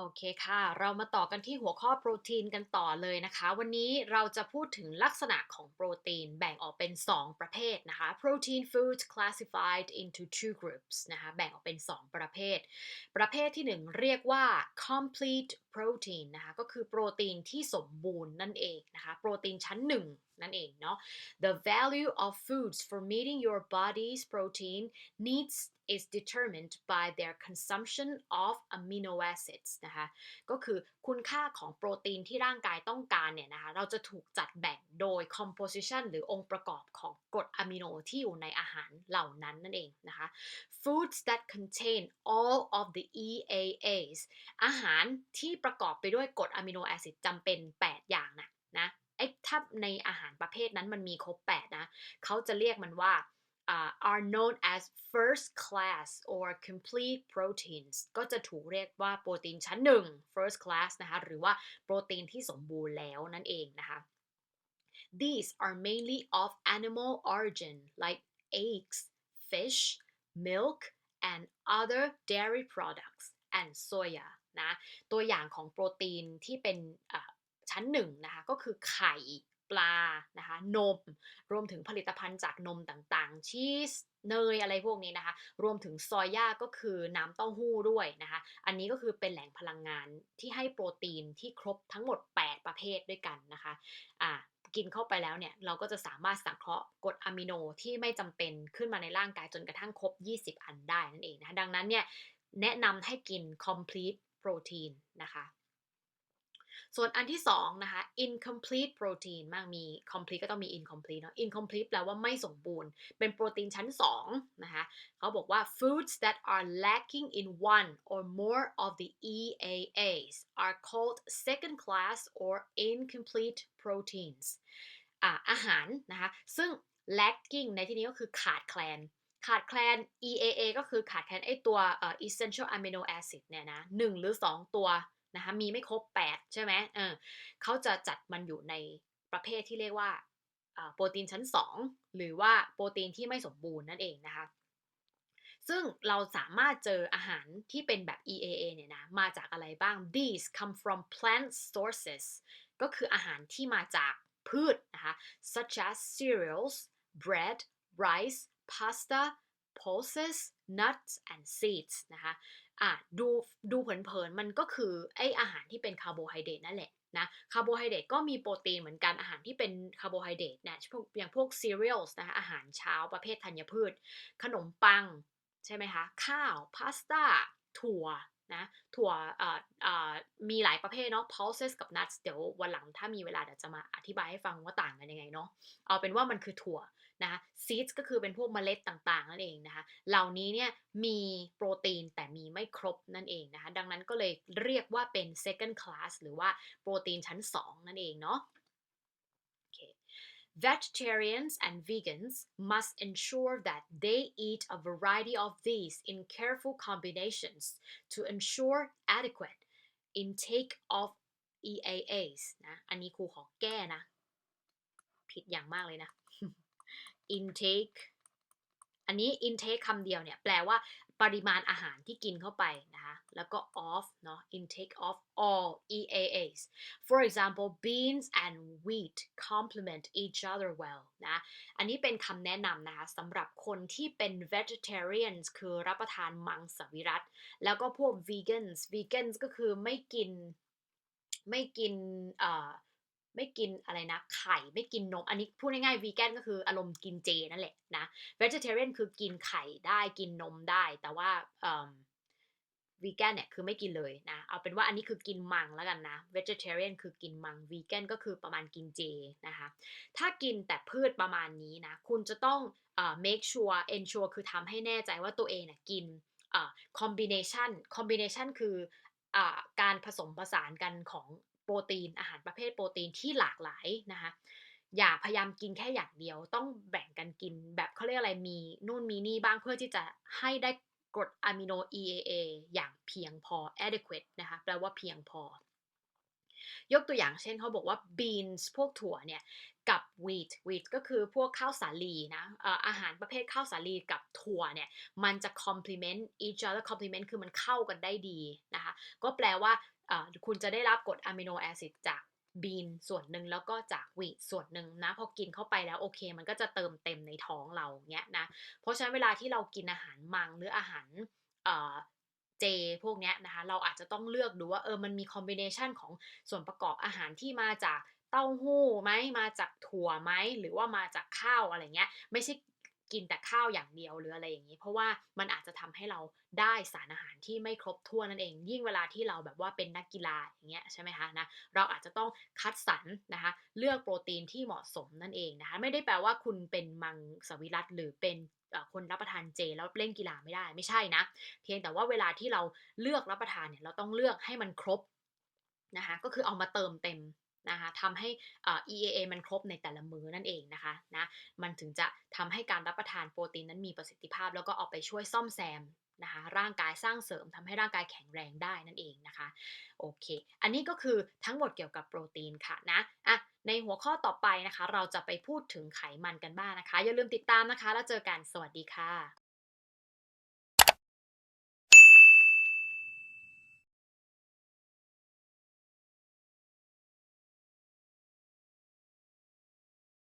โอเคค่ะ เรามาต่อกันที่หัวข้อโปรตีนกันต่อเลยนะคะ วันนี้เราจะพูดถึงลักษณะของโปรตีนแบ่งออกเป็น 2 ประเภทนะคะ protein foods classified into two groups นะคะแบ่งออกเป็น 2 ประเภท ประเภทที่ 1 เรียกว่า complete protein นะคะก็คือโปรตีนที่สมบูรณ์นั่นเองนะคะ โปรตีนชั้น 1นั่นเองเนาะ the value of foods for meeting your body's protein needs is determined by their consumption of amino acids นะคะ ก็คือคุณค่าของโปรตีนที่ร่างกายต้องการเนี่ยนะคะ เราจะถูกจัดแบ่งโดย composition หรือองค์ประกอบของกรดอะมิโนที่อยู่ในอาหารเหล่านั้นนั่นเองนะคะ foods that contain all of the EAAs อาหารที่ประกอบไปด้วยกรดอะมิโนแอซิดจำเป็น 8 อย่างนะนะไอ้ถ้าในอาหารประเภทนั้นมันมีครบ 8 นะ เขาจะเรียกมันว่า uh, are known as first class or complete proteins ก็จะถูกเรียกว่าโปรตีนชั้นหนึ่ง first class นะคะหรือว่าโปรตีนที่สมบูรณ์แล้วนั่นเองนะคะ These are mainly of animal origin like eggs, fish, milk, and other dairy products and soya นะตัวอย่างของโปรตีนที่เป็นชั้นหนึ่งนะคะก็คือไข่ ปลานะคะนม รวมถึงผลิตภัณฑ์จากนมต่างๆ ชีสเนยอะไรพวกนี้นะคะ รวมถึงซอยย่าก็คือน้ำเต้าหู้ด้วยนะคะ อันนี้ก็คือเป็นแหล่งพลังงานที่ให้โปรตีนที่ครบทั้งหมด 8 ประเภทด้วยกันนะคะอ่ากินเข้าไปแล้วเนี่ยเราก็จะสามารถสังเคราะห์กรดอะมิโนที่ไม่จำเป็นขึ้นมาในร่างกายจนกระทั่งครบ 20 อันได้นั่นเองนะคะดังนั้นเนี่ยแนะนำให้กิน complete protein นะคะ ส่วนอันที่สองนะคะ incomplete protein มากมี complete ก็ต้องมี incomplete เนาะ incomplete แปลว่าไม่สมบูรณ์ เป็นโปรตีนชั้น2นะคะเขาบอกว่า foods that are lacking in one or more of the EAAs are called second class or incomplete proteins อ่าอาหารนะคะซึ่ง lacking ในที่นี้ก็คือขาดแคลนขาดแคลน EAA ก็คือขาดแคลนไอตัว essential amino acid เนี่ยนะหนึ่งหรือ 2 ตัว นะคะมีไม่ครบ 8 ใช่ไหมเออเขาจะจัดมันอยู่ในประเภทที่เรียกว่าโปรตีนชั้น 2 หรือว่าโปรตีนที่ไม่สมบูรณ์นั่นเองนะคะซึ่งเราสามารถเจออาหารที่เป็นแบบ EAA เนี่ยนะ มาจากอะไรบ้าง these come from plant sources ก็คืออาหารที่มาจากพืชนะคะ such as cereals bread rice pasta pulses nuts and seeds นะคะ อะดูดูเผินๆมันก็คือไออาหารที่เป็นคาร์โบไฮเดรตนั่นแหละนะคาร์โบไฮเดรตก็มีโปรตีนเหมือนกันอาหารที่เป็นคาร์โบไฮเดรตนี่ยอย่างพวกซีเรียลส์นะคะอาหารเช้าประเภทธัญพืช ขนมปัง ใช่ไหมคะ ข้าวพาสต้าถั่วนะถั่วมีหลายประเภทเนาะ pulses กับ nuts เดี๋ยววันหลังถ้ามีเวลาเดี๋ยวจะมาอธิบายให้ฟังว่าต่างกันยังไงเนาะเอาเป็นว่ามันคือถั่ว นะคะ seeds ก็คือเป็นพวกเมล็ดต่างๆนั่นเองนะคะ เหล่านี้เนี่ยมีโปรตีนแต่มีไม่ครบนั่นเองนะคะ ดังนั้นก็เลยเรียกว่าเป็น second class หรือว่าโปรตีนชั้น 2 นั่นเองเนาะ Vegetarians and vegans must ensure that they eat a variety of these in careful combinations to ensure adequate intake of EAAs นะ อันนี้ครูขอแก้นะ ผิดอย่างมากเลยนะ intake อันนี้ intake คำเดียวเนี่ยแปลว่าปริมาณอาหารที่กินเข้าไปนะคะ แล้วก็ of เนาะ intake of all EAAs for example beans and wheat complement each other well นะ อันนี้เป็นคำแนะนำนะคะสำหรับคนที่เป็น vegetarians คือรับประทานมังสวิรัต แล้วก็พวก vegans vegans ก็คือไม่กินไม่กินเอ่อ ไม่กินอะไรนะ ไข่ไม่กินนม อันนี้พูดง่ายๆวีแกนก็คืออารมณ์กินเจนั่นแหละนะ vegetarian คือกินไข่ได้กินนมได้ แต่ว่าวีแกนเนี่ยคือไม่กินเลยนะ เอาเป็นว่าอันนี้คือกินมังแล้วกันนะ vegetarian คือกินมังวีแกนก็คือประมาณกินเจนะคะ ถ้ากินแต่พืชประมาณนี้นะ คุณจะต้อง make sure ensure คือทำให้แน่ใจว่าตัวเองเนี่ยกิน combination combination คืออการผสมผสานกันของ โปรตีนอาหารประเภทโปรตีนที่หลากหลายนะคะอย่าพยายามกินแค่อย่างเดียว ต้องแบ่งกันกินแบบเขาเรียกอะไรมีนู่นมีนี่บ้างเพื่อที่จะให้ได้กรดอะมิโน EAA อย่างเพียงพอ adequate นะคะแปลว่าเพียงพอ ยกตัวอย่างเช่นเขาบอกว่า beans พวกถั่วเนี่ยกับ wheat wheat ก็คือพวกข้าวสาลีนะอาหารประเภทข้าวสาลีกับถั่วเนี่ยมันจะ complement each other complement คือมันเข้ากันได้ดีนะคะก็แปลว่าคุณจะได้รับกรดอะมิโนแอซิดจากบีนส่วนหนึ่งแล้วก็จากวีทส่วนหนึ่งนะพอกินเข้าไปแล้วโอเค มันก็จะเติมเต็มในท้องเราเนี้ยนะเพราะฉะนั้นเวลาที่เรากินอาหารมังหรืออาหาร เจพวกเนี้ยนะคะ เราอาจจะต้องเลือกดูว่าเออมันมีคอมบิเนชันของส่วนประกอบอาหารที่มาจากเต้าหู้ไหมมาจากถั่วไหมหรือว่ามาจากข้าวอะไรเงี้ย ไม่ใช่ กินแต่ข้าวอย่างเดียวหรืออะไรอย่างนี้ เพราะว่ามันอาจจะทำให้เราได้สารอาหารที่ไม่ครบถ้วนนั่นเอง ยิ่งเวลาที่เราแบบว่าเป็นนักกีฬาอย่างเงี้ยใช่ไหมคะนะเราอาจจะต้องคัดสรรนะคะเลือกโปรตีนที่เหมาะสมนั่นเองนะคะไม่ได้แปลว่าคุณเป็นมังสวิรัตหรือเป็นคนรับประทานเจแล้วเล่นกีฬาไม่ได้ไม่ใช่นะ เพียงแต่ว่าเวลาที่เราเลือกรับประทานเนี่ยเราต้องเลือกให้มันครบนะคะก็คือเอามาเติมเต็ม นะคะทำให้ EAA มันครบในแต่ละมื้อนั่นเองนะคะนะมันถึงจะทำให้การรับประทานโปรตีนนั้นมีประสิทธิภาพ แล้วก็เอาไปช่วยซ่อมแซมนะคะร่างกายสร้างเสริมทำให้ร่างกายแข็งแรงได้นั่นเองนะคะโอเค อันนี้ก็คือทั้งหมดเกี่ยวกับโปรตีนค่ะนะอะในหัวข้อต่อไปนะคะ เราจะไปพูดถึงไขมันกันบ้างนะคะ อย่าลืมติดตามนะคะ แล้วเจอกันสวัสดีค่ะ